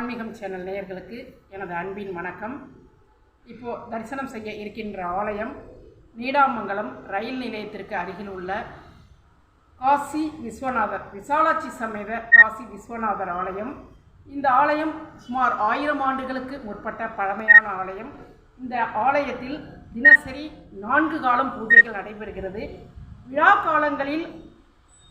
ஆன்மீகம் சேனல் நேயர்களுக்கு எனது அன்பின் வணக்கம். இப்போது தரிசனம் செய்ய இருக்கின்ற ஆலயம் நீடாமங்கலம் ரயில் நிலையத்திற்கு அருகில் உள்ள காசி விஸ்வநாதர் விசாலாட்சி சமேத காசி விஸ்வநாதர் ஆலயம். இந்த ஆலயம் சுமார் ஆயிரம் ஆண்டுகளுக்கு முற்பட்ட பழமையான ஆலயம். இந்த ஆலயத்தில் தினசரி நான்கு காலம் பூஜைகள் நடைபெறுகிறது. விழா காலங்களில்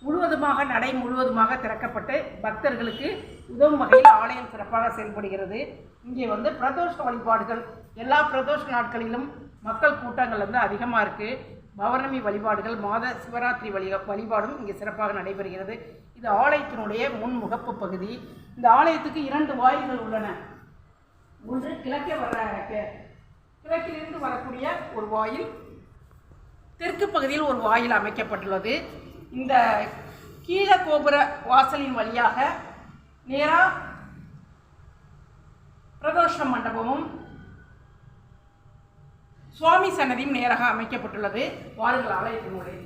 முழுவதுமாக நடை முழுவதுமாக திறக்கப்பட்டு பக்தர்களுக்கு உதவும் வகையில் ஆலயம் சிறப்பாக செயல்படுகிறது. இங்கே வந்து பிரதோஷ வழிபாடுகள் எல்லா பிரதோஷ நாட்களிலும் மக்கள் கூட்டங்கள் வந்து அதிகமாக இருக்குது பௌர்ணமி வழிபாடுகள் மாத சிவராத்திரி வழி வழிபாடும் இங்கே சிறப்பாக நடைபெறுகிறது. இது ஆலயத்தினுடைய முன் முகப்பு பகுதி. இந்த ஆலயத்துக்கு இரண்டு வாயில்கள் உள்ளன. ஒன்று கிழக்கே வர கி- கிழக்கிலிருந்து வரக்கூடிய ஒரு வாயில் தெற்கு பகுதியில் ஒரு வாயில் அமைக்கப்பட்டுள்ளது. இந்த கீழ கோபுர வாசலின் வழியாக நேராக பிரதோஷ மண்டபமும் சுவாமி சன்னதியும் நேராக அமைக்கப்பட்டுள்ளது. வாருங்கள் ஆலயத்தினுடைய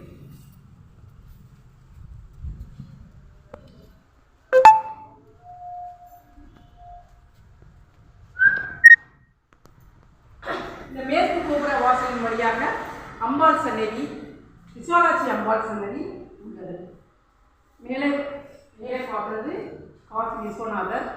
இந்த மேற்கு கோபுர வாசலின் வழியாக அம்பாள் சன்னதி விஸ்வராட்சி அம்பாள் சன்னதி மேலே மேலே சாப்பிட்றது காஃப் மிஸ் ஒன் அதர்